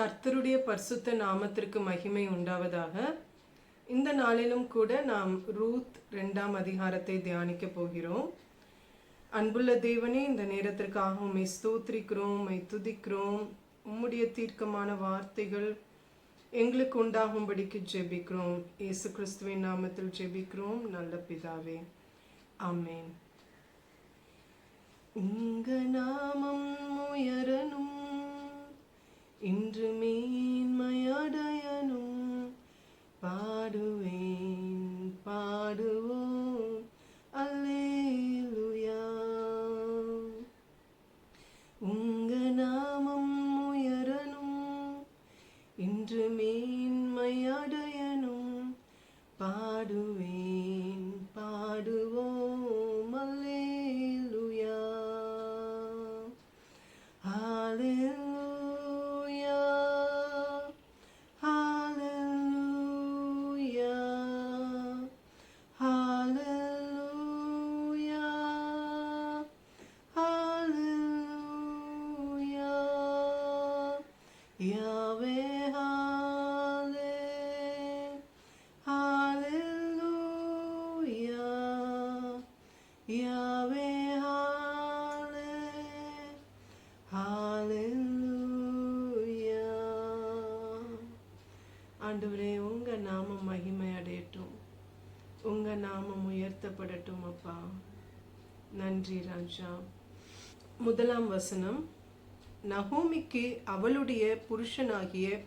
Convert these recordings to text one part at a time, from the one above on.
கர்த்தருடைய பரிசுத்த நாமத்திற்கு மகிமை உண்டாவதாக. இந்த நாளிலும் கூட நாம் ரூத் ரெண்டாம் அதிகாரத்தை தியானிக்க போகிறோம். அன்புள்ள தேவனே இந்த நேரத்திற்காக உம்மை ஸ்தோத்திரிக்கிறோம் உம்மை துதிக்கிறோம். உம்முடைய தீர்க்கமான வார்த்தைகள் எங்களுக்கு உண்டாகும்படிக்கு ஜெபிக்கிறோம். இயேசு கிறிஸ்துவின் நாமத்தில் ஜெபிக்கிறோம். நல்ல பிதாவே ஆமென். உங்க நாமம் உயரனும் இன்று மேன்மையடையணும் பாடுவேன் பாடுவோம். நன்றி ராஜா. முதலாம் வசனம். நகோமிக்கு அவளுடைய புருஷனாகிய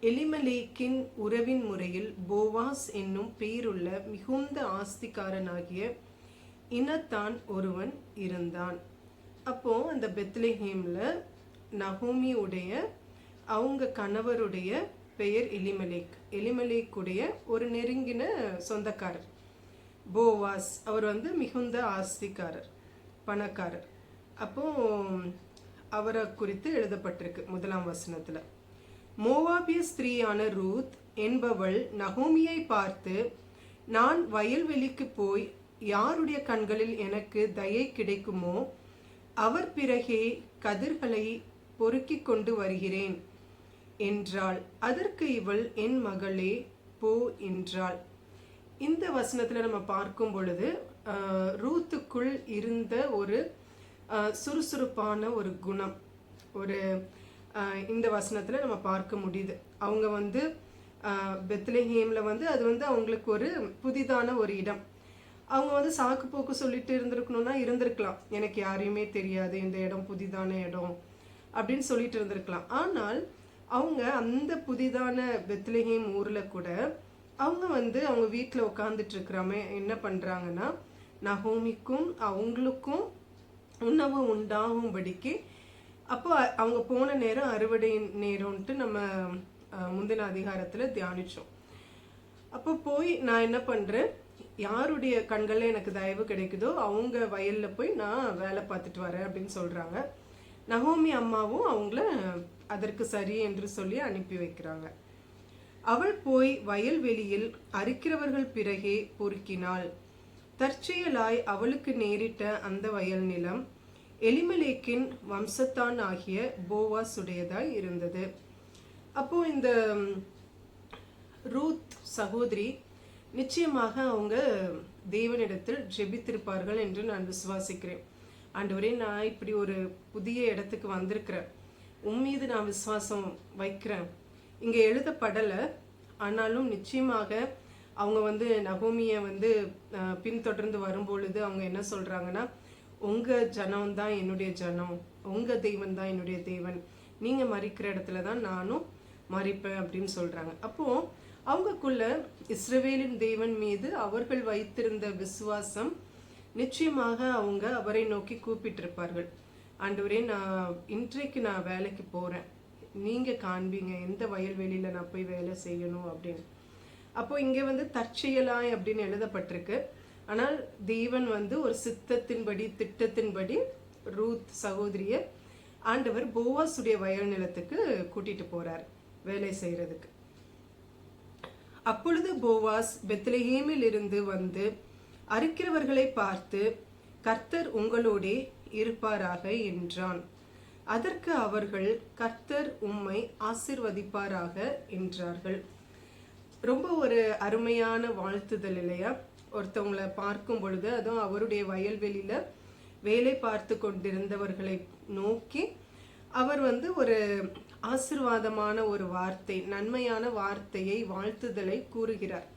எலிமலேக்கின் உறவின் முறையில் போவாஸ் என்னும் பெயருள்ள மிகுந்த ஆஸ்திகாரனாகிய இனத்தான் ஒருவன் இருந்தான். அப்போ அந்த பெத்லஹேம்ல நகோமியுடைய அவங்க கணவருடைய பெயர் எலிமலேக். எலிமலேக்குடைய ஒரு நெருங்கின சொந்தக்காரர். போவாஸ் அவர் வந்து மிகுந்த ஆஸ்திக்காரர் பணக்காரர். அப்போ அவரை குறித்து எழுதப்பட்டிருக்கு முதலாம் வசனத்தில். மோவாபிய ஸ்திரீயான ரூத் என்பவள் நகோமியை பார்த்து நான் வயல்வெளிக்கு போய் யாருடைய கண்களில் எனக்கு தயை கிடைக்குமோ அவர் பிறகே கதிர்களை பொறுக்கிக் கொண்டு வருகிறேன் என்றாள். அதற்கு இவள் என் மகளே போ என்றாள். இந்த வசனத்தில் நம்ம பார்க்கும் பொழுது ரூத்துக்குள் இருந்த ஒரு சுறுசுறுப்பான ஒரு குணம். ஒரு இந்த வசனத்தில் நம்ம பார்க்க முடியுது. அவங்க வந்து பெத்லஹேமில் வந்து அது வந்து அவங்களுக்கு ஒரு புதிதான ஒரு இடம். அவங்க வந்து சாக்கு போக்கு சொல்லிட்டு இருந்திருக்கணும்னா இருந்திருக்கலாம். எனக்கு யாரையுமே தெரியாது இந்த இடம் புதிதான இடம் அப்படின்னு சொல்லிட்டு இருந்திருக்கலாம். ஆனால் அவங்க அந்த புதிதான பெத்லஹேம் ஊரில் கூட அவங்க வந்து அவங்க வீட்டில் உட்காந்துட்டு இருக்கிறாமே என்ன பண்ணுறாங்கன்னா நகோமிக்கும் அவங்களுக்கும் உணவு உண்டாகும்படிக்கு அப்போ அவங்க போன நேரம் அறுவடை நேரம்ன்ட்டு நம்ம முந்தின அதிகாரத்தில் தியானிச்சோம். அப்போ போய் நான் என்ன பண்ணுறேன் யாருடைய கண்களில் எனக்கு தயவு கிடைக்குதோ அவங்க வயலில் போய் நான் வேலை பார்த்துட்டு வரேன் அப்படின்னு சொல்கிறாங்க நகோமி அம்மாவும் அவங்கள அதற்கு சரி என்று சொல்லி அனுப்பி வைக்கிறாங்க. அவள் போய் வயல்வெளியில் அறுக்கிறவர்கள் பிறகே பொறுக்கினாள். தற்செயலாய் அவளுக்கு நேரிட்ட அந்த வயல் நிலம் எலிமலேக்கின் வம்சத்தான் ஆகிய போவாசுடையதாய் இருந்தது. அப்போ இந்த ரூத் சகோதரி நிச்சயமாக அவங்க தேவனிடத்தில் ஜெபித்திருப்பார்கள் என்று நான் விசுவாசிக்கிறேன். ஆண்டவரே நான் இப்படி ஒரு புதிய இடத்துக்கு வந்திருக்கிறேன். உன் மீது நான் விசுவாசம் வைக்கிறேன். இங்கே எழுதப்படலை. ஆனாலும் நிச்சயமாக அவங்க வந்து நகோமியை வந்து பின்தொடர்ந்து வரும்பொழுது அவங்க என்ன சொல்கிறாங்கன்னா உங்கள் ஜனம் தான் என்னுடைய ஜனம். உங்கள் தெய்வன் தான் என்னுடைய தெய்வன். நீங்கள் மறிக்கிற இடத்துல தான் நானும் மறிப்பேன் அப்படின்னு சொல்கிறாங்க அப்போது அவங்கக்குள்ள இஸ்ரவேலின் தெய்வன் மீது அவர்கள் வைத்திருந்த விசுவாசம் நிச்சயமாக அவங்க அவரை நோக்கி கூப்பிட்டிருப்பார்கள். ஆண்டவரே நான் இன்றைக்கு நான் வேலைக்கு போகிறேன் நீங்க காண்பீங்க எந்த வயல்வெளியில நான் போய் வேலை செய்யணும் அப்படின்னு. அப்போ இங்கே வந்து தற்செயலாய் அப்படின்னு எழுதப்பட்டிருக்கு. ஆனால் தேவன் வந்து ஒரு சித்தத்தின்படி திட்டத்தின்படி ரூத் சகோதரிய ஆண்டவர் போவாசுடைய வயல் நிலத்துக்கு கூட்டிட்டு போறார் வேலை செய்யறதுக்கு. அப்பொழுது போவாஸ் பெத்லஹேமில் இருந்து வந்து அறுக்கிறவர்களை பார்த்து கர்த்தர் உங்களோடே இருப்பாராக என்றான். அதற்கு அவர்கள் கர்த்தர் உம்மை ஆசிர்வதிப்பாராக என்றார்கள். ரொம்ப ஒரு அருமையான வாழ்த்துதல் இல்லையா? ஒருத்தவங்களை பார்க்கும் பொழுது அதுவும் அவருடைய வயல்வெளியில வேலை பார்த்து கொண்டிருந்தவர்களை நோக்கி அவர் வந்து ஒரு ஆசிர்வாதமான ஒரு வார்த்தை நன்மையான வார்த்தையை வாழ்த்துதலை கூறுகிறார்.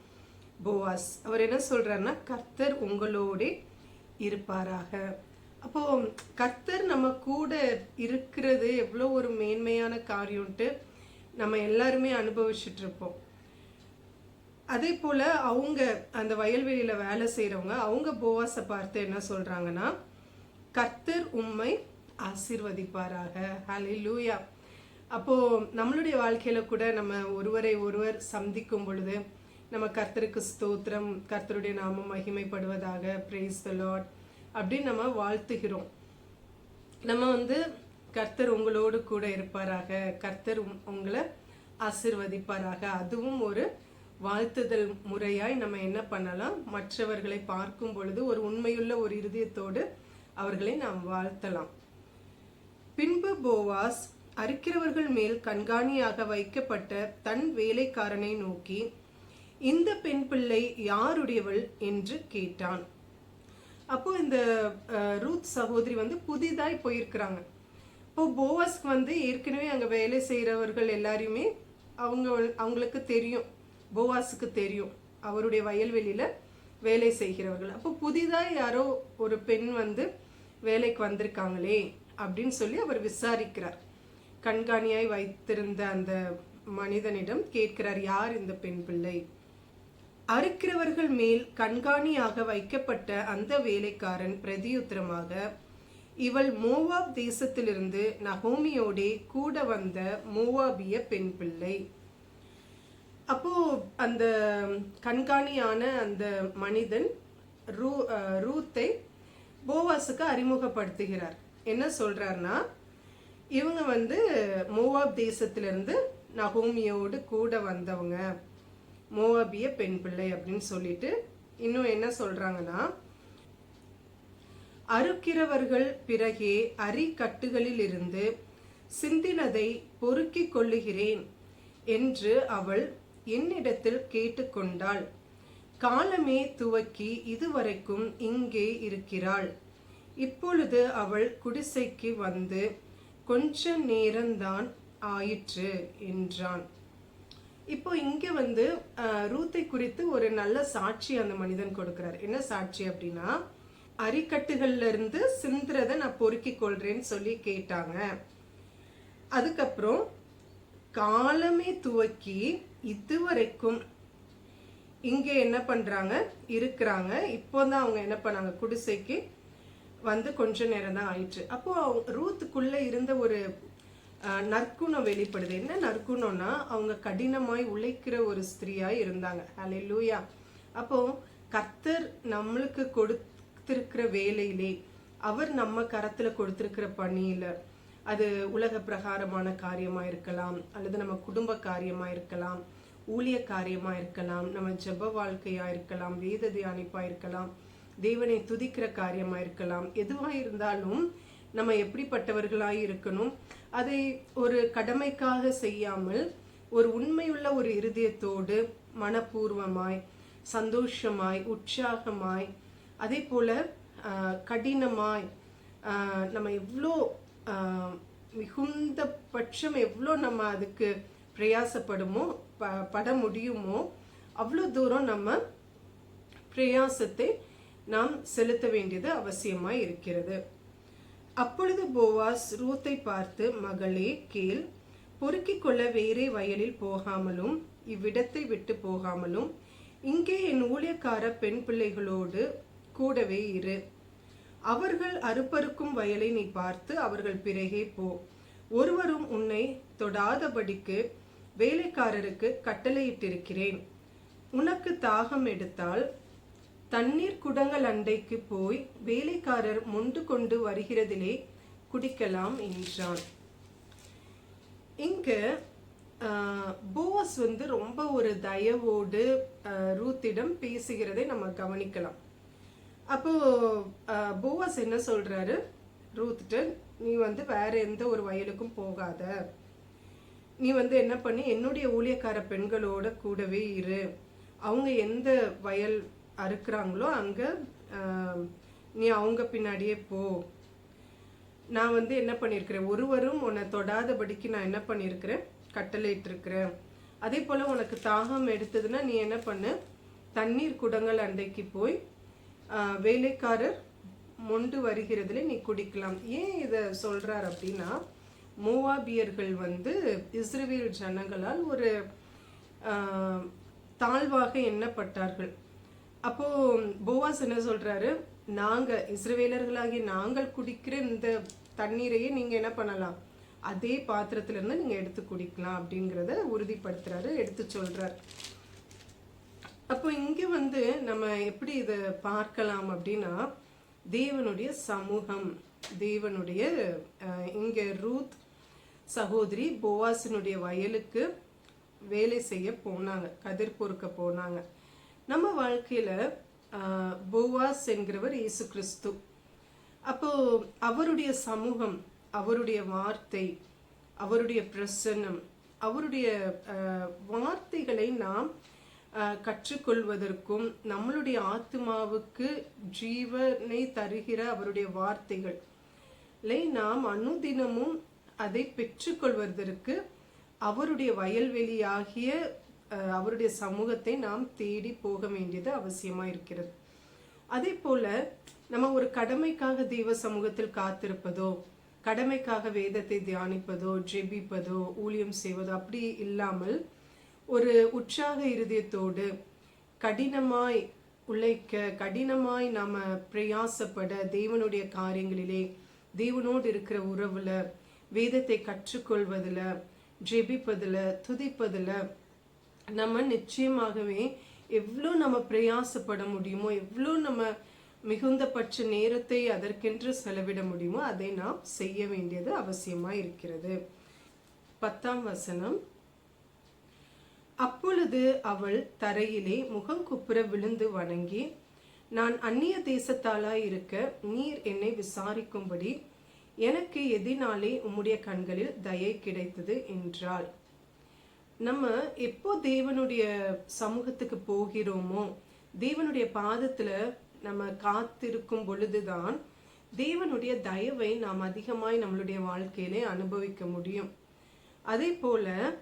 போவாஸ் அவர் என்ன சொல்றாருன்னா கர்த்தர் உங்களோட இருப்பாராக. அப்போ கர்த்தர் நம்ம கூட இருக்கிறது எவ்வளோ ஒரு மேன்மையான காரியம்ட்டு நம்ம எல்லாருமே அனுபவிச்சுட்டு இருப்போம் அதே போல அவங்க அந்த வயல்வெளியில வேலை செய்கிறவங்க அவங்க போவாஸை பார்த்து என்ன சொல்றாங்கன்னா கர்த்தர் உண்மை ஆசீர்வதிப்பாராக. லூயா அப்போ நம்மளுடைய வாழ்க்கையில கூட நம்ம ஒருவரை ஒருவர் சந்திக்கும் பொழுது நம்ம கர்த்தருக்கு ஸ்தோத்திரம் கர்த்தருடைய நாமம் மகிமைப்படுவதாக பிரேஸ் த லாட் அப்படின்னு நம்ம வாழ்த்துகிறோம். நம்ம வந்து கர்த்தர் உங்களோடு கூட இருப்பாராக. கர்த்தர் உங்களை ஆசிர்வதிப்பாராக. அதுவும் ஒரு வாழ்த்துதல் முறையாய் நம்ம என்ன பண்ணலாம்? மற்றவர்களை பார்க்கும் பொழுது ஒரு உண்மையுள்ள ஒரு இருதயத்தோடு அவர்களை நாம் வாழ்த்தலாம். பின்பு போவாஸ் அறுக்கிறவர்கள் மேல் கண்காணியாக வைக்கப்பட்ட தன் வேலைக்காரனை நோக்கி இந்த பெண் பிள்ளை யாருடையவள்? என்று கேட்டான். அப்போ இந்த ரூத் சகோதரி வந்து புதிதாய் போயிருக்கிறாங்க. இப்போ போவாஸ்க்கு வந்து ஏற்கனவே அங்கே வேலை செய்கிறவர்கள் எல்லாரையுமே அவங்க அவங்களுக்கு தெரியும். போவாஸுக்கு தெரியும். அவருடைய வயல்வெளியில் வேலை செய்கிறவர்கள். அப்போ புதிதாக யாரோ ஒரு பெண் வந்து வேலைக்கு வந்திருக்காங்களே அப்படின்னு சொல்லி அவர் விசாரிக்கிறார். கண்காணியாய் வைத்திருந்த அந்த மனிதனிடம் கேட்கிறார் யார் இந்த பெண் பிள்ளை? அறுக்கிறவர்கள் மேல் கண்காணியாக வைக்கப்பட்ட அந்த வேலைக்காரன் பிரதியுத்தரமாக இவள் மோவாப் தேசத்திலிருந்து நகோமியோடே கூட வந்த மோவாபிய பெண் பிள்ளை. அப்போ அந்த கண்காணியான அந்த மனிதன் ரூ ரூத்தை போவாஸுக்கு அறிமுகப்படுத்துகிறார். என்ன சொல்றாருன்னா இவங்க வந்து மோவாப் தேசத்திலிருந்து நகோமியோடு கூட வந்தவங்க. மோவாபிய பெண் பிள்ளை அப்படின்னு சொல்லிட்டு இன்னும் என்ன சொல்றாங்கன்னா அறுக்கிறவர்கள் பிறகே அரிக்கட்டுகளிலிருந்து சிந்தினதை பொறுக்கிக் கொள்ளுகிறேன் என்று அவள் என்னிடத்தில் கேட்டுக்கொண்டாள். காலமே துவக்கி இதுவரைக்கும் இங்கே இருக்கிறாள். இப்பொழுது அவள் குடிசைக்கு வந்து கொஞ்ச நேரம்தான் ஆயிற்று என்றான். இப்போ இங்க வந்து ரூத்தை குறித்து ஒரு நல்ல சாட்சி அந்த மனிதன் கொடுக்கிறார். என்ன சாட்சி அப்படின்னா அரிக்கட்டுகள்ல இருந்து சிந்துறதை நான் பொறுக்கிக் கொள்றேன்னு சொல்லி கேட்டாங்க. அதுக்கப்புறம் காலமே துவக்கி இதுவரைக்கும் இங்கே என்ன பண்றாங்க? இருக்கிறாங்க. இப்போதான் அவங்க என்ன பண்ணாங்க? குடிசைக்கு வந்து கொஞ்ச நேரம் தான் ஆயிற்று. அப்போ அவங்க- ரூத்துக்குள்ள இருந்த ஒரு நற்குணம் வெளிப்படுது. என்ன நற்குணம்னா அவங்க கடினமாய் உழைக்கிற ஒரு ஸ்திரீயாய் இருந்தாங்க. ஹalleluya அப்போ கர்த்தர் நம்மளுக்கு கொடுத்திருக்கிற வேலையிலே அவர் நம்ம கரத்துல கொடுத்திருக்கிற பணியில அது உலக பிரகாரமான காரியமா இருக்கலாம் அல்லது நம்ம குடும்ப காரியமா இருக்கலாம் ஊழிய காரியமா இருக்கலாம் நம்ம ஜப வாழ்க்கையா இருக்கலாம் வேத தியானிப்பா இருக்கலாம் தேவனை துதிக்கிற காரியமா இருக்கலாம் எதுவா இருந்தாலும் நம்ம எப்படிப்பட்டவர்களாய் இருக்கணும் அதை ஒரு கடமைக்காக செய்யாமல் ஒரு உண்மையுள்ள ஒரு இருதயத்தோடு மனப்பூர்வமாய் சந்தோஷமாய் உற்சாகமாய் அதே போல கடினமாய் நம்ம எவ்வளோ மிகுந்த பட்சம் எவ்வளோ நம்ம அதுக்கு பிரயாசப்படுமோ ப பட முடியுமோ அவ்வளோ தூரம் நம்ம பிரயாசத்தை நாம் செலுத்த வேண்டியது அவசியமாக இருக்கிறது. அப்பொழுது போவாஸ் ரூத்தை பார்த்து மகளே கேள். பொறுக்கிக் கொள்ள வேறே வயலில் போகாமலும் இவ்விடத்தை விட்டு போகாமலும் இங்கே என் ஊழியக்கார பெண் பிள்ளைகளோடு கூடவே இரு. அவர்கள் அறுப்பறுக்கும் வயலை நீ பார்த்து அவர்கள் பிறகே போ. ஒருவரும் உன்னை தொடாதபடிக்கு வேலைக்காரருக்கு கட்டளையிட்டிருக்கிறேன். உனக்கு தாகம் எடுத்தால் தண்ணீர் குடங்கள் அண்டைக்கு போய் வேலைக்காரர் மொண்டு கொண்டு வருகிறதிலே குடிக்கலாம் என்றான். இங்கு போவஸ் வந்து ரொம்ப ஒரு தயவோடு ரூத்திடம் பேசுகிறதை நம்ம கவனிக்கலாம். அப்போ ஆஹ், போவாஸ் என்ன சொல்றாரு? ரூத்ட்டு நீ வந்து வேற எந்த ஒரு வயலுக்கும் போகாத. நீ வந்து என்ன பண்ணி? என்னுடைய ஊழியக்கார பெண்களோட கூடவே இரு. அவங்க எந்த வயல் அறுக்கிறாங்களோ அங்கே நீ அவங்க பின்னாடியே போ. நான் வந்து என்ன பண்ணியிருக்கிறேன் ஒருவரும் உன்னை தொடாதபடிக்கு நான் என்ன பண்ணியிருக்கிறேன் கட்டளையிட்டிருக்கிறேன். அதே போல் உனக்கு தாகம் எடுத்ததுன்னா நீ என்ன பண்ணு? தண்ணீர் குடங்கள் அண்டைக்கு போய் வேலைக்காரர் மொண்டு வருகிறதுல நீ குடிக்கலாம். ஏன் இதை சொல்கிறார் அப்படின்னா மூவாபியர்கள் வந்து இஸ்ரேல் ஜனங்களால் ஒரு தாழ்வாக எண்ணப்பட்டார்கள். அப்போ போவாஸ் என்ன சொல்றாரு? நாங்க இஸ்ரவேலர்களாகிய நாங்கள் குடிக்கிற இந்த தண்ணீரையே நீங்க என்ன பண்ணலாம்? அதே பாத்திரத்துல இருந்து நீங்க எடுத்து குடிக்கலாம் அப்படிங்கிறத உறுதிப்படுத்துறாரு எடுத்து சொல்றார். அப்போ இங்க வந்து நம்ம எப்படி இதை பார்க்கலாம் அப்படின்னா தேவனுடைய சமூகம் தேவனுடைய இங்கே இங்க ரூத் சகோதரி போவாசினுடைய வயலுக்கு வேலை செய்ய போனாங்க கதிர் பொறுக்க போனாங்க. நம்ம வாழ்க்கையில் போவாஸ் என்கிறவர் இயேசு கிறிஸ்து. அப்போ அவருடைய சமூகம் அவருடைய வார்த்தை அவருடைய பிரசன்னம் அவருடைய வார்த்தைகளை நாம் கற்றுக்கொள்வதற்கும் நம்மளுடைய ஆத்மாவுக்கு ஜீவனை தருகிற அவருடைய வார்த்தைகளை நாம் அனுதினமும் அதை பெற்றுக்கொள்வதற்கு அவருடைய வயல்வெளியாகிய அவருடைய சமூகத்தை நாம் தேடி போக வேண்டியது அவசியமாக இருக்கிறது. அதே போல நம்ம ஒரு கடமைக்காக தெய்வ சமூகத்தில் காத்திருப்பதோ கடமைக்காக வேதத்தை தியானிப்பதோ ஜெபிப்பதோ ஊழியம் செய்வதோ அப்படி இல்லாமல் ஒரு உற்சாக இருதயத்தோடு கடினமாய் உழைக்க கடினமாய் நாம் பிரயாசப்பட தேவனுடைய காரியங்களிலே தேவனோடு இருக்கிற உறவில் வேதத்தை கற்றுக்கொள்வதில் ஜெபிப்பதில் துதிப்பதில் நம்ம நிச்சயமாகவே எவ்வளோ நம்ம பிரயாசப்பட முடியுமோ எவ்வளோ நம்ம மிகுந்த பட்ச நேரத்தை அதற்கென்று செலவிட முடியுமோ அதை நாம் செய்ய வேண்டியது அவசியமாக இருக்கிறது. பத்தாம் வசனம். அப்பொழுது அவள் தரையிலே முகம் குப்புற விழுந்து வணங்கி நான் அந்நிய தேசத்தாளாய் இருக்க நீர் என்னை விசாரிக்கும்படி எனக்கு எதினாலே உம்முடைய கண்களில் தயை கிடைத்தது என்றாள். நம்ம எப்போ தேவனுடைய சமூகத்துக்கு போகிறோமோ தேவனுடைய பாதத்துல நம்ம காத்திருக்கும் பொழுதுதான் தேவனுடைய தயவை நாம் அதிகமாய் நம்மளுடைய வாழ்க்கையிலே அனுபவிக்க முடியும். அதே போல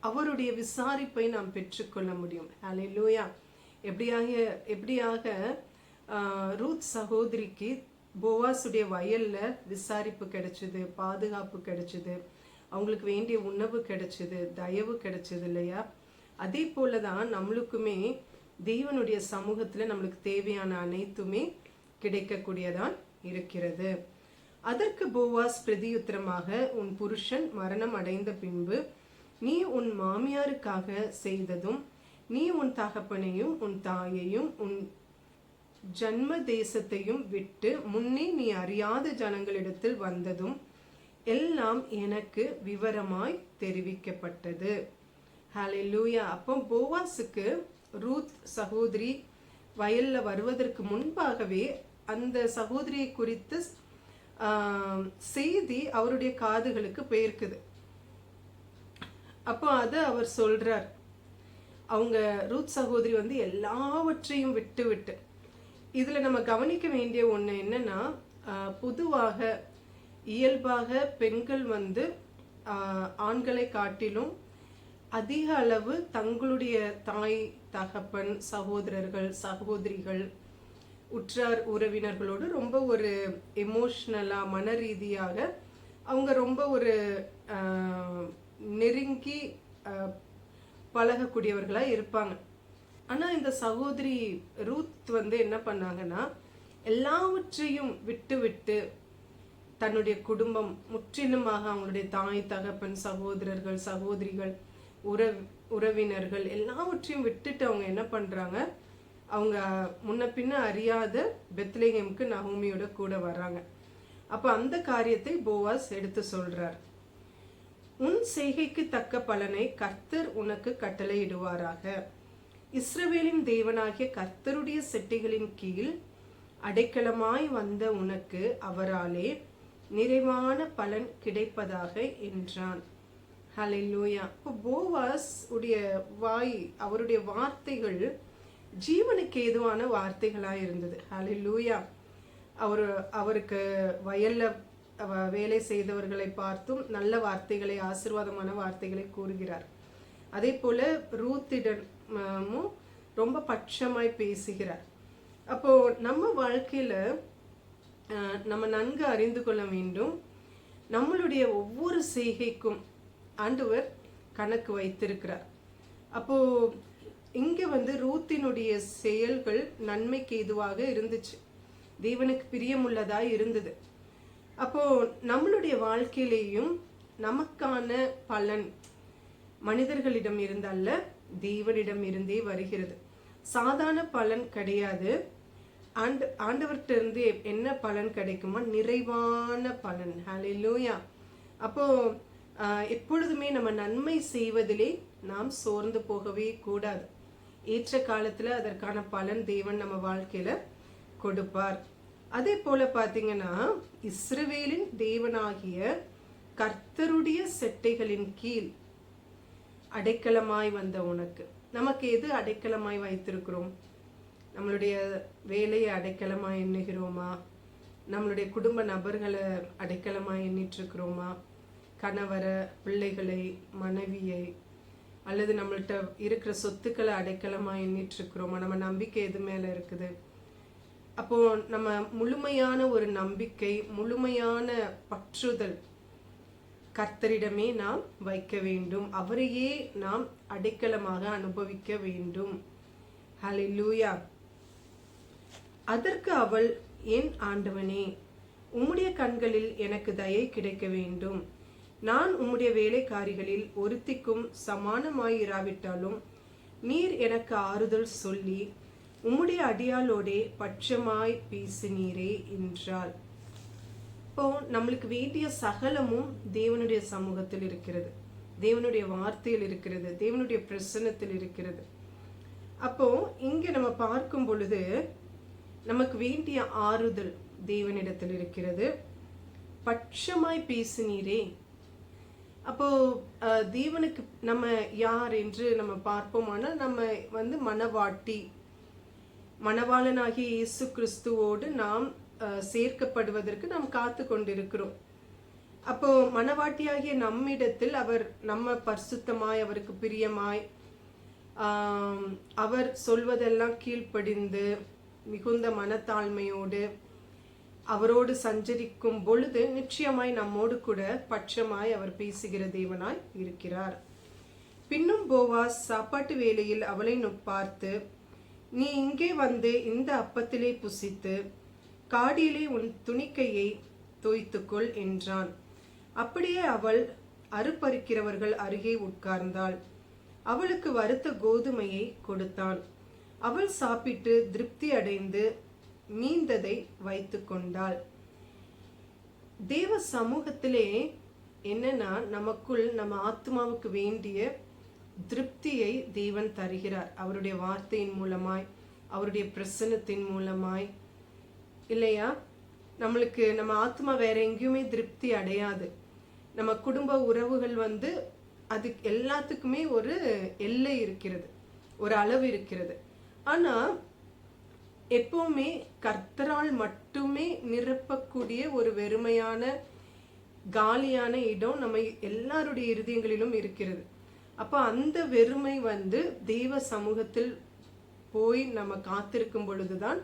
அவருடைய விசாரிப்பை நாம் பெற்றுக்கொள்ள முடியும். ஹalleluya எப்படியாக எப்படியாக ரூத் சகோதரிக்கு போவாசுடைய வயல்ல விசாரிப்பு கிடைச்சது பாதுகாப்பு கிடைச்சது. அவங்களுக்கு வேண்டிய உணவு கிடைச்சிது தயவு கிடைச்சது இல்லையா? அதே போல தான் நம்மளுக்குமே தேவனுடைய சமூகத்தில் நம்மளுக்கு தேவையான அனைத்துமே கிடைக்கக்கூடியதான் இருக்கிறது. அதற்கு போவாஸ் பிரதியுத்திரமாக உன் புருஷன் மரணம் அடைந்த பின்பு நீ உன் மாமியாருக்காக செய்ததும் நீ உன் தகப்பனையும் உன் தாயையும் உன் ஜன்ம தேசத்தையும் விட்டு முன்னே நீ அறியாத ஜனங்களிடத்தில் வந்ததும் எல்லாம் எனக்கு விவரமாய் தெரிவிக்கப்பட்டது. ஹalleluya அப்போ போவாஸுக்கு ரூத் சகோதரி வயலில் வருவதற்கு முன்பாகவே அந்த சகோதரியை குறித்து செய்தி அவருடைய காதுகளுக்கு போயிருக்குது. அப்போ அதை அவர் சொல்றார். அவங்க ரூத் சகோதரி வந்து எல்லாவற்றையும் விட்டு விட்டு இதில் நம்ம கவனிக்க வேண்டிய ஒன்று என்னன்னா பொதுவாக இயல்பாக பெண்கள் வந்து ஆண்களை காட்டிலும் அதிக அளவு தங்களுடைய தாய் தகப்பன் சகோதரர்கள் சகோதரிகள் உற்றார் உறவினர்களோடு ரொம்ப ஒரு எமோஷ்னலாக மன ரீதியாக அவங்க ரொம்ப ஒரு நெருங்கி பழகக்கூடியவர்களாக இருப்பாங்க. ஆனால் இந்த சகோதரி ரூத் வந்து என்ன பண்ணாங்கன்னா எல்லாவற்றையும் விட்டு விட்டு தன்னுடைய குடும்பம் முற்றிலுமாக அவங்களுடைய தாய் தகப்பன் சகோதரர்கள் சகோதரிகள் உற உறவினர்கள் எல்லாவற்றையும் விட்டுட்டு அவங்க என்ன பண்ணுறாங்க அவங்க முன்ன பின்ன அறியாத பெத்லேஹேமுக்கு நகோமியோட கூட வர்றாங்க. அப்போ அந்த காரியத்தை போவாஸ் எடுத்து சொல்கிறார் உன் செய்கைக்கு தக்க பலனை கர்த்தர் உனக்கு கட்டளையிடுவாராக. இஸ்ரவேலின் தேவனாகிய கர்த்தருடைய செட்டிகளின் கீழ் அடைக்கலமாய் வந்த உனக்கு அவராலே நிறைவான பலன் கிடைப்பதாக என்றான். ஹalleluya இப்போ போவாஸ் உடைய வாய் அவருடைய வார்த்தைகள் ஜீவனுக்கு ஏதுவான வார்த்தைகளாக இருந்தது. ஹalleluya அவர் அவருக்கு வயலில் வேலை செய்தவர்களை பார்த்தும் நல்ல வார்த்தைகளை ஆசீர்வாதமான வார்த்தைகளை கூறுகிறார். அதே போல ரூத்திடமும் ரொம்ப பட்சமாய் பேசுகிறார். அப்போ நம்ம வாழ்க்கையில் நம்ம நன்கு அறிந்து கொள்ள வேண்டும். நம்மளுடைய ஒவ்வொரு செய்கைக்கும் ஆண்டவர் கணக்கு வைத்திருக்கிறார். அப்போ இங்கே வந்து ரூத்தினுடைய செயல்கள் நன்மைக்கு இதுவாக இருந்துச்சு. தேவனுக்கு பிரியமுள்ளதாக இருந்தது. அப்போ நம்மளுடைய வாழ்க்கையிலேயும் நமக்கான பலன் மனிதர்களிடம் இருந்தல்ல தேவனிடம் இருந்தே வருகிறது. சாதாரண பலன் கிடையாது. ஆண்டு ஆண்டவர்கிட்ட இருந்து என்ன பலன் கிடைக்குமா நிறைவான பலன். ஹalleluya அப்போ எப்பொழுதுமே நம்ம நன்மை செய்வதிலே நாம் சோர்ந்து போகவே கூடாது. ஏற்ற காலத்துல அதற்கான பலன் தேவன் நம்ம வாழ்க்கையில கொடுப்பார். அதே போல பாத்தீங்கன்னா இஸ்ரவேலின் தேவனாகிய கர்த்தருடைய செட்டைகளின் கீழ் அடைக்கலமாய் வந்த உனக்கு. நமக்கு எது அடைக்கலமாய் வைத்திருக்கிறோம்? நம்மளுடைய வேலையை அடைக்கலமாக எண்ணுகிறோமா? நம்மளுடைய குடும்ப நபர்களை அடைக்கலமாக எண்ணிட்டுருக்கிறோமா? கணவரை பிள்ளைகளை மனைவியை அல்லது நம்மள்ட்ட இருக்கிற சொத்துக்களை அடைக்கலமாக எண்ணிட்டுருக்குறோமா? நம்ம நம்பிக்கை எது மேலே இருக்குது? அப்போ நம்ம முழுமையான ஒரு நம்பிக்கை முழுமையான பற்றுதல் கர்த்தரிடமே நாம் வைக்க வேண்டும். அவரையே நாம் அடைக்கலமாக அனுபவிக்க வேண்டும். ஹalleluya அதற்கு அவள் என் ஆண்டவனே உம்முடைய கண்களில் எனக்கு தயை கிடைக்க வேண்டும். நான் உம்முடைய வேலைக்காரிகளில் ஒருத்திக்கும் சமானமாயிராவிட்டாலும் நீர் எனக்கு ஆறுதல் சொல்லி உம்முடைய அடியாளோடே பட்சமாய் பேசினீரே என்றாள். இப்போ நம்மளுக்கு வேண்டிய சகலமும் தேவனுடைய சமூகத்தில் இருக்கிறது. தேவனுடைய வார்த்தையில் இருக்கிறது. தேவனுடைய பிரசன்னத்தில் இருக்கிறது. அப்போ இங்க நம்ம பார்க்கும் பொழுது நமக்கு வேண்டிய ஆறுதல் தேவனிடத்தில் இருக்கிறது. பட்சமாய் பேசினீரே. அப்போ தேவனுக்கு நம்ம யார் என்று நம்ம பார்ப்போமானால் நம்ம வந்து மனவாட்டி மணவாளனாகிய இயேசு கிறிஸ்துவோடு நாம் சேர்க்கப்படுவதற்கு நாம் காத்து கொண்டிருக்கிறோம். அப்போ மணவாட்டியாகிய நம்மிடத்தில் அவர் நம்ம பரிசுத்தமாய் அவருக்கு பிரியமாய் அவர் சொல்வதெல்லாம் கீழ்ப்படிந்து மிகுந்த மனத்தாழ்மையோடு அவரோடு சஞ்சரிக்கும் பொழுது நிச்சயமாய் நம்மோடு கூட பட்சமாய் அவர் பேசுகிற தேவனாய் இருக்கிறார். பின்னும் போவாஸ் சாப்பாட்டு வேளையில் அவளை நொ- பார்த்து நீ இங்கே வந்து இந்த அப்பத்திலே புசித்து காடியிலே உன் துணிக்கையை தோய்த்துக்கொள் என்றான். அப்படியே அவள் அறுப்பறுக்கிறவர்கள் அருகே உட்கார்ந்தாள். அவளுக்கு வறுத்த கோதுமையை கொடுத்தான். அவள் சாப்பிட்டு திருப்தி அடைந்து மீந்ததை வைத்து கொண்டாள். தேவ சமூகத்திலே என்னன்னா நமக்குள் நம்ம ஆத்மாவுக்கு வேண்டிய திருப்தியை தேவன் தருகிறார். அவருடைய வார்த்தையின் மூலமாய் அவருடைய பிரசன்னத்தின் மூலமாய். இல்லையா? நம்மளுக்கு நம்ம ஆத்மா வேற எங்கேயுமே திருப்தி அடையாது. நம்ம குடும்ப உறவுகள் வந்து அது எல்லாத்துக்குமே ஒரு எல்லை இருக்கிறது. ஒரு அளவு இருக்கிறது. ஆனால் எப்போவுமே கர்த்தரால் மட்டுமே நிரப்பக்கூடிய ஒரு வெறுமையான காலியான இடம் நம்ம எல்லாருடைய இருதயங்களிலும் இருக்கிறது. அப்போ அந்த வெறுமை வந்து தெய்வ சமூகத்தில் போய் நம்ம காத்திருக்கும் பொழுதுதான்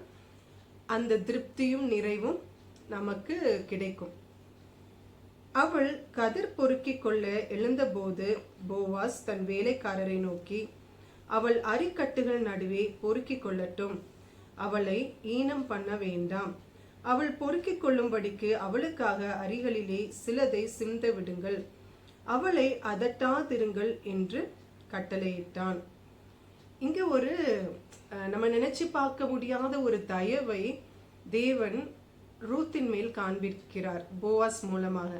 அந்த திருப்தியும் நிறைவும் நமக்கு கிடைக்கும். அவள் கதிர் பொறுக்கிக் கொள்ள எழுந்தபோது போவாஸ் தன் வேலைக்காரரை நோக்கி அவள் அரிக்கட்டுகள் நடுவே பொறுக்கிக் கொள்ளட்டும். அவளை ஈனம் பண்ண வேண்டாம். அவள் பொறுக்கிக் கொள்ளும்படிக்கு அவளுக்காக அரிகளிலே சிலதை சிந்த விடுங்கள். அவளை அதட்டாதிருங்கள் என்று கட்டளையிட்டான். இங்க ஒரு நம்ம நினைச்சு பார்க்க முடியாத ஒரு தயவை தேவன் ரூத்தின் மேல் காண்பிக்கிறார் போவாஸ் மூலமாக.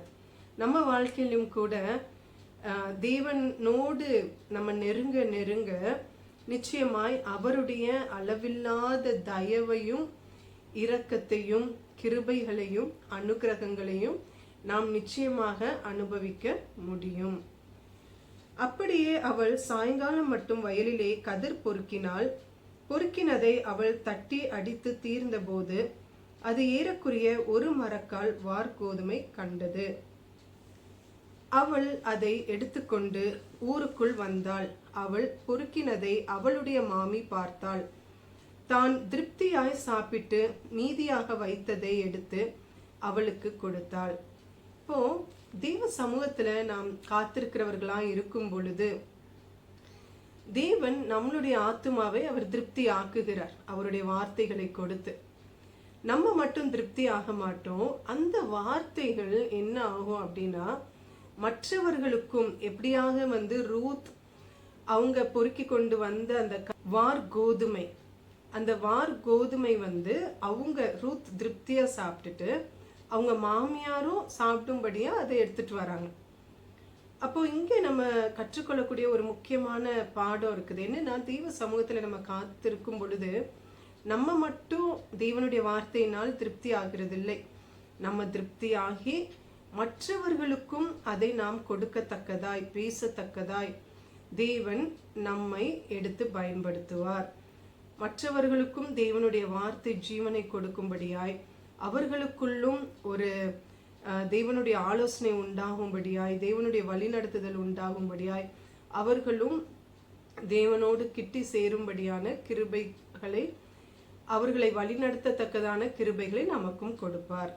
நம்ம வாழ்க்கையிலும் கூட தேவனோடு நம்ம நெருங்க நெருங்க நிச்சயமாய் அவருடைய அளவில்லாத தயவையும் இரக்கத்தையும் கிருபைகளையும் அனுக்கிரகங்களையும் நாம் நிச்சயமாக அனுபவிக்க முடியும். அப்படியே அவள் சாயங்காலம் மட்டும் வயலிலே கதிர் பொறுக்கினாள் பொறுக்கினதை அவள் தட்டி அடித்து தீர்ந்தபோது அது ஏறக்குரிய ஒரு மரக்கால் வார்கோதுமை கண்டது. அவள் அதை எடுத்துக்கொண்டு ஊருக்குள் வந்தாள். அவள் பொறுக்கினதை அவளுடைய மாமி பார்த்தாள். தான் திருப்தியாய் சாப்பிட்டு மீதியாக வைத்ததை எடுத்து அவளுக்கு கொடுத்தாள். இப்போ தெய்வ சமூகத்துல நாம் காத்திருக்கிறவர்களா இருக்கும் பொழுது தேவன் நம்மளுடைய ஆத்துமாவை அவர் திருப்தி ஆக்குகிறார். அவருடைய வார்த்தைகளை கொடுத்து. நம்ம மட்டும் திருப்தி ஆக மாட்டோம். அந்த வார்த்தைகள் என்ன ஆகும் அப்படின்னா மற்றவர்களுக்கும் எப்படியாக வந்து ரூத் அவங்க பொறுக்கி கொண்டு வந்த அந்த வார் கோதுமை. அந்த வார் கோதுமை வந்து அவங்க ரூத் திருப்தியாக சாப்பிட்டுட்டு அவங்க மாமியாரும் சாப்பிடும்படியா அதை எடுத்துட்டு வராங்க. அப்போ இங்கே நம்ம கற்றுக்கொள்ளக்கூடிய ஒரு முக்கியமான பாடம் இருக்குது. என்னன்னா தெய்வ சமூகத்துல நம்ம காத்திருக்கும் பொழுது நம்ம மட்டும் தேவனுடைய வார்த்தையினால் திருப்தி ஆகிறது இல்லை நம்ம திருப்தி ஆகி மற்றவர்களுக்கும் அதை நாம் கொடுக்கத்தக்கதாய் பேசத்தக்கதாய் தேவன் நம்மை எடுத்து பயன்படுத்துவார். மற்றவர்களுக்கும் தேவனுடைய வார்த்தை ஜீவனை கொடுக்கும்படியாய் அவர்களுக்குள்ளும் ஒரு தேவனுடைய ஆலோசனை உண்டாகும்படியாய் தேவனுடைய வழிநடத்துதல் உண்டாகும்படியாய் அவர்களும் தேவனோடு கிட்டி சேரும்படியான கிருபைகளை அவர்களை வழிநடத்தத்தக்கதான கிருபைகளை நமக்கும் கொடுப்பார்.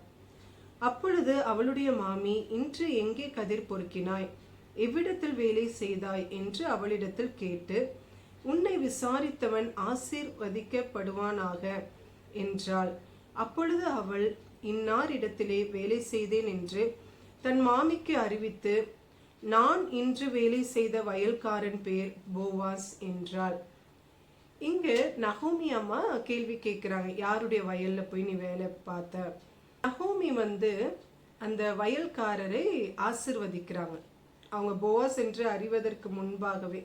அப்பொழுது அவளுடைய மாமி இன்று எங்கே கதிர் பொறுக்கினாய்? எவ்விடத்தில் வேலை செய்தாய்? என்று அவளிடத்தில் கேட்டு உன்னை விசாரித்தவன் ஆசீர்வதிக்கப்படுவானாக? என்றாள். அப்பொழுது அவள் இன்னாரிடத்திலே வேலை செய்தேன் என்று தன் மாமிக்கு அறிவித்து நான் இன்று வேலை செய்த வயல்காரன் பேர் போவாஸ் என்றாள். இங்கு நகோமி அம்மா கேள்வி கேட்குறாங்க யாருடைய வயல்ல போய் நீ வேலை பார்த்த? நகோமி வந்து அந்த வயல்காரரை ஆசிர்வதிக்கிறாங்க. அவங்க போவாஸ் என்று அறிவதற்கு முன்பாகவே.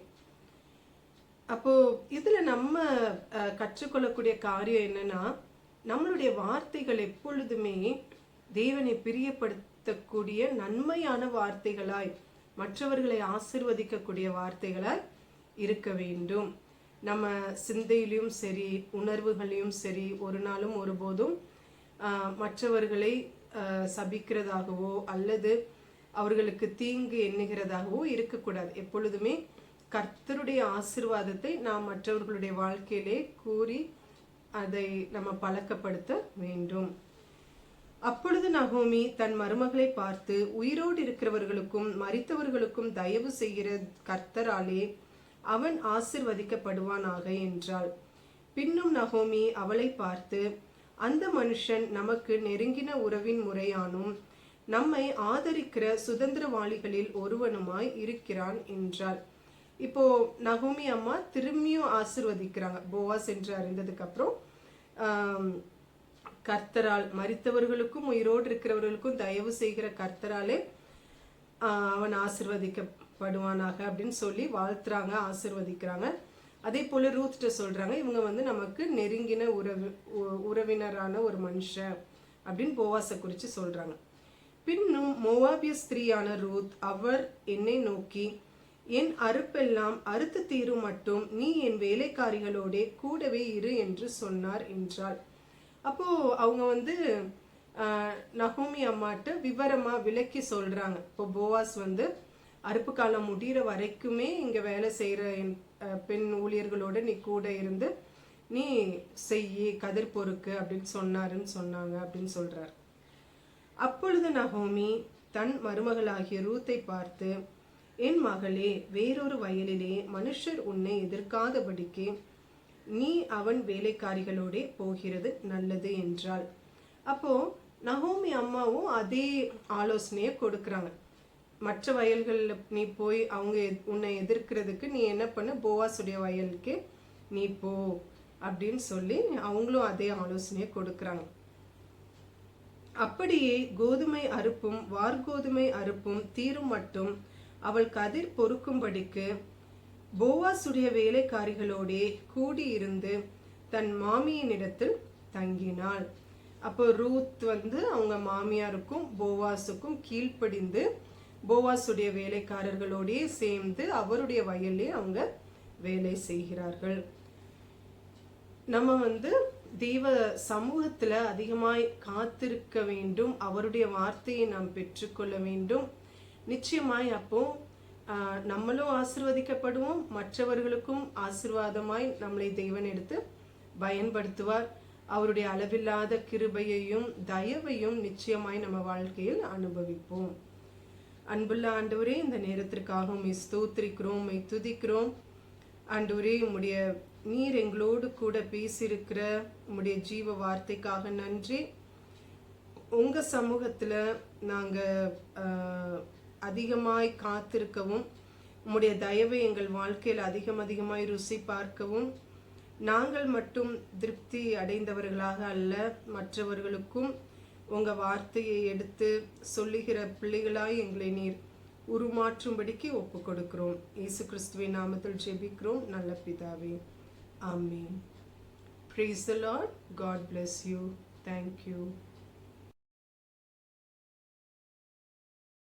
அப்போ இதுல நம்ம அஹ், கற்றுக்கொள்ளக்கூடிய காரியம் என்னன்னா நம்மளுடைய வார்த்தைகள் எப்பொழுதுமே தேவனை பிரியப்படுத்தக்கூடிய நன்மையான வார்த்தைகளாய் மற்றவர்களை ஆசிர்வதிக்கக்கூடிய வார்த்தைகளாய் இருக்க வேண்டும். நம்ம சிந்தையிலும் சரி உணர்வுகளையும் சரி ஒரு நாளும் ஒருபோதும் மற்றவர்களை சபிக்கிறதாகவோ அல்லது அவர்களுக்கு தீங்கு எண்ணுகிறதாகவோ இருக்கக்கூடாது. எப்பொழுதுமே கர்த்தருடைய ஆசிர்வாதத்தை நாம் மற்றவர்களுடைய வாழ்க்கையிலே கூறி அதை நம்ம பழக்கப்படுத்த வேண்டும். அப்பொழுது நகோமி தன் மருமகளை பார்த்து உயிரோடு இருக்கிறவர்களுக்கும் மறித்தவர்களுக்கும் தயவு செய்கிற கர்த்தராலே அவன் ஆசிர்வதிக்கப்படுவானாக என்றாள். பின்னும் நகோமி அவளை பார்த்து அந்த மனுஷன் நமக்கு நெருங்கின உறவின் முறையானும் நம்மை ஆதரிக்கிற சுதந்திரவாளிகளில் ஒருவனுமாய் இருக்கிறான் என்றாள் இப்போ நகோமி அம்மா திரும்பியும் ஆசிர்வதிக்கிறாங்க. போவாஸ் என்று அறிந்ததுக்கு அப்புறம் கர்த்தரால் மறித்தவர்களுக்கும் உயிரோடு இருக்கிறவர்களுக்கும் தயவு செய்கிற கர்த்தராலே அவன் ஆசிர்வதிக்கப்படுவானாக அப்படின்னு சொல்லி வாழ்த்துறாங்க ஆசிர்வதிக்கிறாங்க. அதே போல ரூத்ட்ட சொல்றாங்க இவங்க வந்து நமக்கு நெருங்கின உறவு உ- உறவினரான ஒரு மனுஷன் அப்படின்னு போவாசை குறித்து சொல்றாங்க. பின்னும் மோவாபிய ஸ்திரீயான ரூத் அவர் என்னை நோக்கி என் அறுப்பெல்லாம் அறுத்து தீரும் மட்டும் நீ என் வேலைக்காரிகளோடே கூடவே இரு என்று சொன்னார் என்றாள். அப்போ அவங்க வந்து நகோமி அம்மாட்ட விவரமா விளக்கி சொல்றாங்க. இப்போ போவாஸ் வந்து அறுப்பு காலம் முடிகிற வரைக்குமே இங்க வேலை செய்யற என் பெண் ஊழியர்களோடு நீ கூட இருந்து நீ செய்யி கதிர் பொறுக்கு அப்படின்னு சொன்னாருன்னு சொன்னாங்க அப்படின்னு சொல்கிறார் அப்பொழுது நகோமி தன் மருமகளாகிய ரூத்தை பார்த்து என் மகளே வேறொரு வயலிலே மனுஷர் உன்னை எதிர்க்காதபடிக்கு நீ அவன் வேலைக்காரிகளோடே போகிறது நல்லது என்றாள். அப்போ நகோமி அம்மாவும் அதே ஆலோசனையை கொடுக்குறாங்க. மற்ற வயல்களில் நீ போய் அவங்க உன்னை எதிர்க்கிறதுக்கு நீ என்ன பண்ண? போவாசுடைய வயலுக்கு நீ போ அப்படின்னு சொல்லி அவங்களும் அதே ஆலோசனையை கொடுக்குறாங்க. அப்படியே கோதுமை அறுப்பும் வார்கோதுமை அறுப்பும் தீரும் மட்டும் அவள் கதிர் பொறுக்கும்படிக்கு போவாசுடைய வேலைக்காரிகளோடே கூடியிருந்து தன் மாமியினிடத்தில் தங்கினாள். அப்போ ரூத் வந்து அவங்க மாமியாருக்கும் போவாஸுக்கும் கீழ்ப்படிந்து போவாஸுடைய வேலைக்காரர்களோடயே சேர்ந்து அவருடைய வயல்லே அவங்க வேலை செய்கிறார்கள். நம்ம வந்து தெய்வ சமூகத்தில் அதிகமாய் காத்திருக்க வேண்டும். அவருடைய வார்த்தையை நாம் பெற்றுக்கொள்ள வேண்டும். நிச்சயமாய் அப்போ நம்மளும் ஆசிர்வதிக்கப்படுவோம். மற்றவர்களுக்கும் ஆசிர்வாதமாய் நம்மளை தெய்வன் எடுத்து பயன்படுத்துவார். அவருடைய அளவில்லாத கிருபையையும் தயவையும் நிச்சயமாய் நம்ம வாழ்க்கையில் அனுபவிப்போம். அன்புள்ள ஆண்டவரே இந்த நேரத்திற்காக உண்மை ஸ்தோத்திரிக்கிறோம் உண்மை துதிக்கிறோம். ஆண்டவரே உம்முடைய நீர் எங்களோடு கூட பேசியிருக்கிற உம்முடைய ஜீவ வார்த்தைக்காக நன்றி. உங்க சமூகத்துல நாங்க அதிகமாய் காத்திருக்கவும் உம்முடைய தயவை எங்கள் வாழ்க்கையில் அதிகம் அதிகமாய் ருசி பார்க்கவும் நாங்கள் மட்டும் திருப்தி அடைந்தவர்களாக அல்ல மற்றவர்களுக்கும் உங்க வார்த்தையை எடுத்து சொல்லுகிற பிள்ளைகளாய் எங்களை நீர் உருமாற்றும்படிக்கு ஒப்பு கொடுக்கிறோம் இயேசு கிறிஸ்துவின் நாமத்தில் ஜெபிக்கிறோம். நல்ல பிதாவே. ஆமீன். Praise the god god you you. Thank